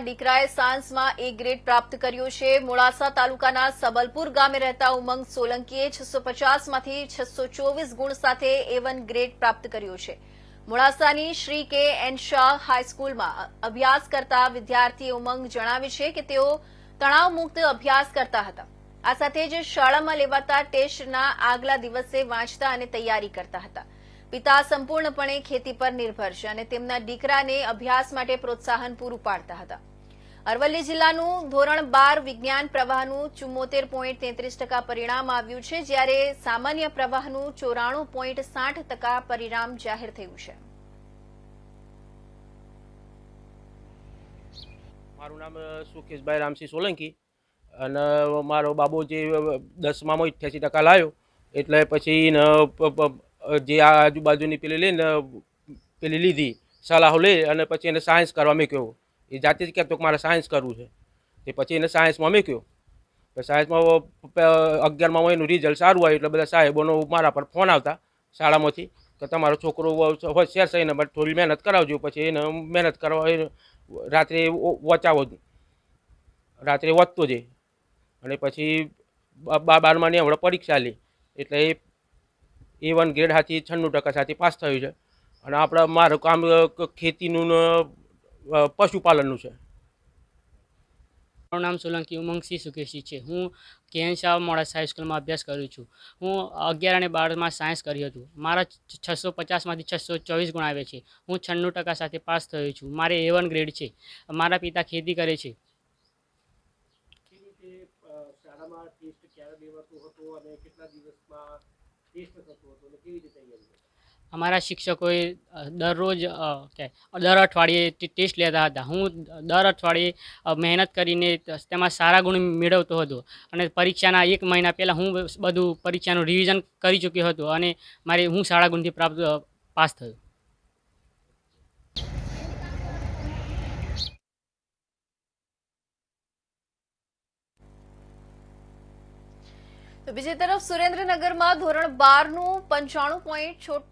દીકરાએ સાયન્સમાં એ ગ્રેડ પ્રાપ્ત કર્યો છે. મોડાસા તાલુકાના સબલપુર ગામે રહેતા ઉમંગ સોલંકીએ છસો પચાસમાંથી છસો ચોવીસ ગુણ સાથે એ ગ્રેડ પ્રાપ્ત કર્યો છે. મોડાસાની શ્રી કે એન શાહ હાઈસ્કૂલમાં અભ્યાસ કરતા વિદ્યાર્થી ઉમંગ જણાવે છે કે તેઓ તણાવ મુક્ત અભ્યાસ કરતા હતા. આ સાથે જ શાળામાં લેવાતા ટેસ્ટના આગલા દિવસે વાંચતા અને તૈયારી કરતા હતા. પિતા સંપૂર્ણપણે ખેતી પર નિર્ભર છે અને તેમના દીકરાને અભ્યાસ માટે પ્રોત્સાહન પૂરું પાડતા હતા. અરવલ્લી જિલ્લાનું ધોરણ બાર વિજ્ઞાન પ્રવાહનું ચુમ્મોતેર પોઈન્ટ તેત્રીસ ટકા પરિણામ આવ્યું છે, જ્યારે સામાન્ય પ્રવાહનું ચોરાણું પોઈન્ટ સાઠ ટકા પરિણામ જાહેર થયું છે. મારું નામ સુકેશભાઈ રામસિંહ સોલંકી અને મારો બાબો જે દસમામાં અઠ્યાસી ટકા લાવ્યો એટલે પછી જે આ આજુબાજુની પેલી લઈને પેલી લીધી, સલાહો લઈ અને પછી એને સાયન્સ કરવા મૂક્યો. એ જાતે જ કહેતો કે મારે સાયન્સ કરવું છે. તે પછી એને સાયન્સમાં મૂક્યો. સાયન્સમાં અગિયારમાં એનું રિઝલ્ટ સારું આવ્યું એટલે બધા સાહેબોનો મારા પર ફોન આવતા શાળામાંથી કે તમારો છોકરો હોશિયાર છે એને બટ થોડી મહેનત કરાવજો, પછી એને મહેનત કરવા રાત્રે વચાવો રાત્રે વધતો જઈ અને પછી બાર બારમાની હમણાં પરીક્ષા લે. એટલે એ એ વન ગ્રેડ હાથી છન્નું ટકા સાથે પાસ થયું છે. અને આપણે મારું કામ ખેતીનું પશુપાલનનું છે. મારું નામ સોલંકી ઉમંગસિંહ સુકેશી છે. હું કેએન શાહ મોડાસા હાઈસ્કૂલમાં અભ્યાસ કરું છું. હું અગિયાર અને બારમાં સાયન્સ કર્યું હતું. મારા છસો પચાસમાંથી છસો ચોવીસ ગુણ આવે છે. હું છન્નું ટકા સાથે પાસ થયો છું. મારે એ વન ગ્રેડ છે. મારા પિતા ખેતી કરે છે. શાળામાં ટેસ્ટ ક્યારે લેવાતો હતો અને કેટલા દિવસમાં અમારા શિક્ષકોએ દરરોજ દર અઠવાડિયે ટેસ્ટ લેતા હતા. હું દર અઠવાડિયે મહેનત કરીને તેમાં સારા ગુણ મેળવતો હતો. અને પરીક્ષાના એક મહિના પહેલાં હું બધું પરીક્ષાનું રિવિઝન કરી ચૂક્યો હતો અને મારે હું સારા ગુણથી પ્રાપ્ત પાસ થયો. તો બીજી તરફ સુરેન્દ્રનગરમાં ધોરણ બારનું પંચાણું પોઈન્ટ